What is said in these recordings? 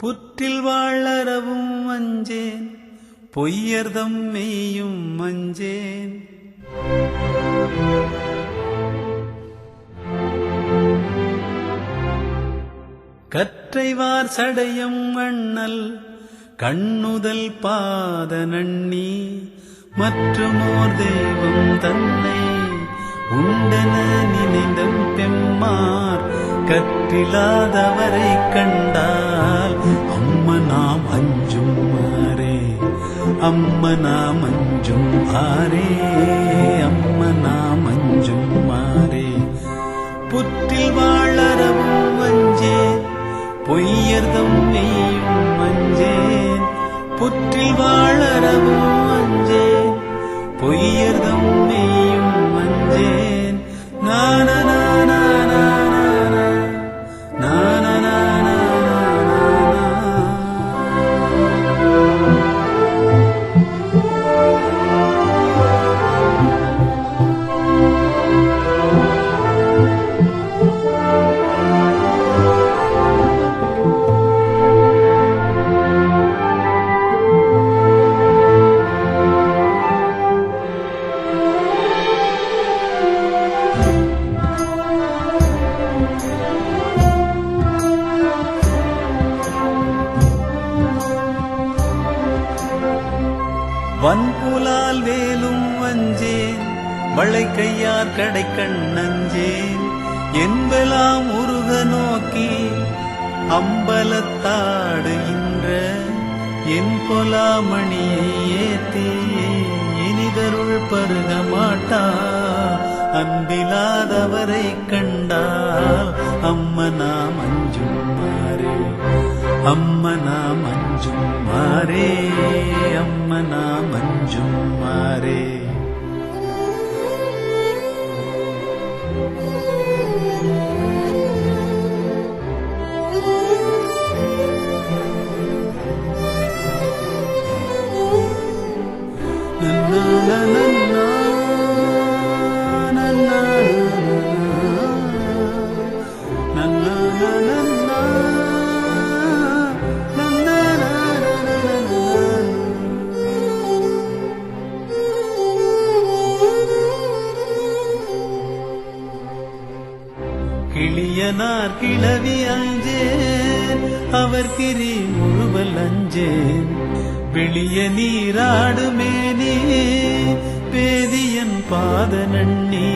புற்றில் வாழறவும் அஞ்சேன் பொய்யர்தம் மெய்யும் மஞ்சேன் கற்றைவார் சடையம் அண்ணல் கண்ணுதல் பாத நன்னி மற்றுமோர் தெய்வம் தன்னை உண்டன நினைந்த பெம்மார் கற்றிலாதவரை கண்டார். நாம் அஞ்சும் மாறே. அம்ம நாம் அஞ்சும் ஆரே அம்ம நாம் அஞ்சும் மாறே. புற்றில் வாழறவும் அஞ்சேன். பொய்யர்தம் நெய்யும் அஞ்சேன். புற்றில் வாழறவும் அஞ்சேன். பொய்யர்தம் நெய்யும் அஞ்சேன். வளை கையார் கடை கண்ணஞ்சே என்பெல்லாம் உருக நோக்கி அம்பலத்தாடுகின்ற என் பொலாமணியை ஏத்தி இனிதருள் பருக மாட்டா அன்பிலாதவரை கண்டால் அம்மனா மஞ்சும் மாறே. அம்மனா மஞ்சும் மாறே. அம்மனா மஞ்சும் மாறே. கிளியனார் கிளவி அஞ்சேன் அவர் கிரி முழுவல் அஞ்சேன். வெளிய நீராடுமேனே பேதியன் பாத நன்னி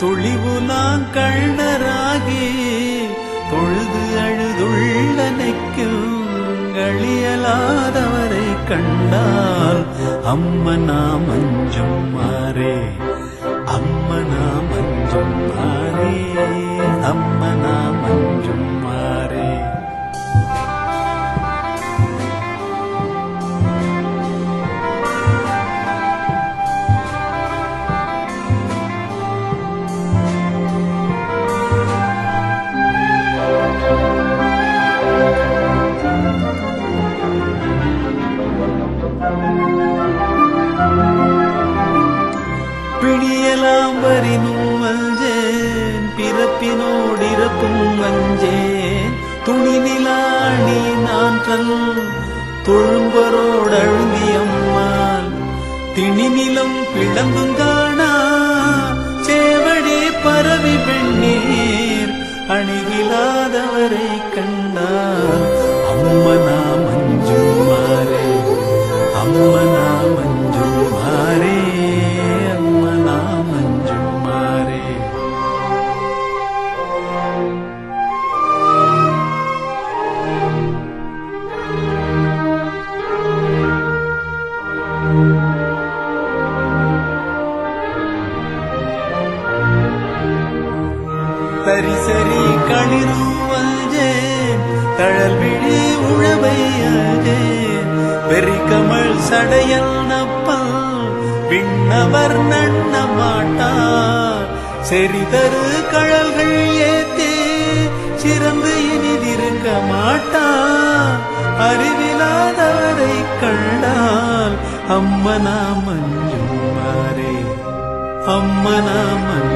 துளிவுலாங் கண்ணராகி தொழுது அழுதுள்ள நெக்கில் களியலாதவரை கண்டால் அம்மனா மஞ்சம் மாறே அம்மனா மஞ்சம் மாறே அம்மனா நான் தன் தொழும்பரோடழுந்தியம்மாள் திணிநிலம் பிளந்தும் காணா சேவடி பரவி பெண்ணீர் அணுகிலாதவரே. தரிசரி களிருவஞ்சேன் தழல் விழி உழவை அஞ்சேன் வெறி கமல் சடையல் நப்பல் விண்ணவர் நண்ண மாட்டார் செறிதரு கழல்கள் ஏத்தே சிறந்து இனிதிருக்க மாட்டா. அறிவிலாதவரை கண்டால் அம்மனா மஞ்சும் மாறே. அம்மனா மஞ்சு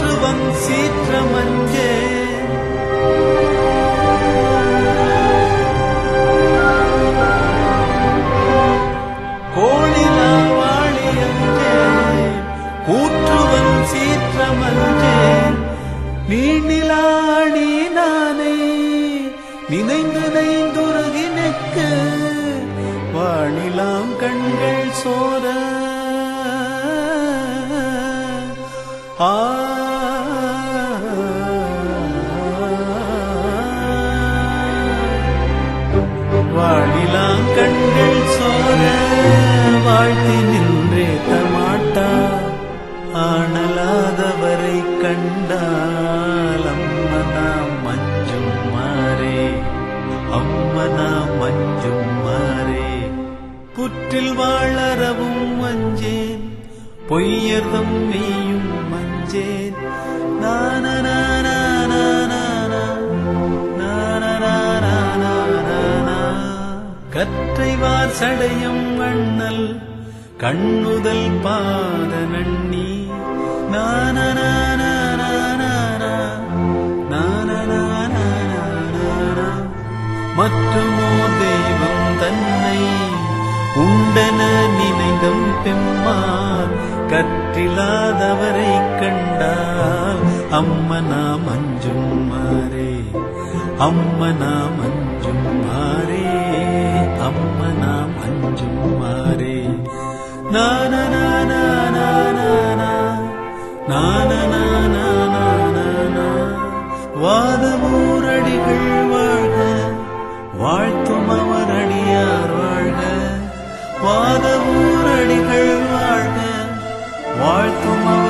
கூற்றுவன் சீற்றமன்றே. நீண்டிலாடி நானே நினைந்து நைந்துருகி நெக்க வாணிலாம் கண்கள் சோர. ஆ புற்றில் வாழறவும் மஞ்சேன். பொய்யர்தம் நீயும் மஞ்சேன். நானநானா கற்றைவார் சடையம் அண்ணல் கண்ணுதல் பாத நண்ணி நன்னி மற்றும் கண்டன நினைந்தம் பெம்மான் கற்றில்லாதவரை கண்டால் அம்மனா மஞ்சும் மாறே அம்மனா மஞ்சும் மாறே அம்மனா மஞ்சும் மாறே வாதமூரடிகள் வாழ்க வாழ்த்தும் அமரடியார் வாழ்க வாதமூரடிகள் வாழ்க. வாழ்த்துமா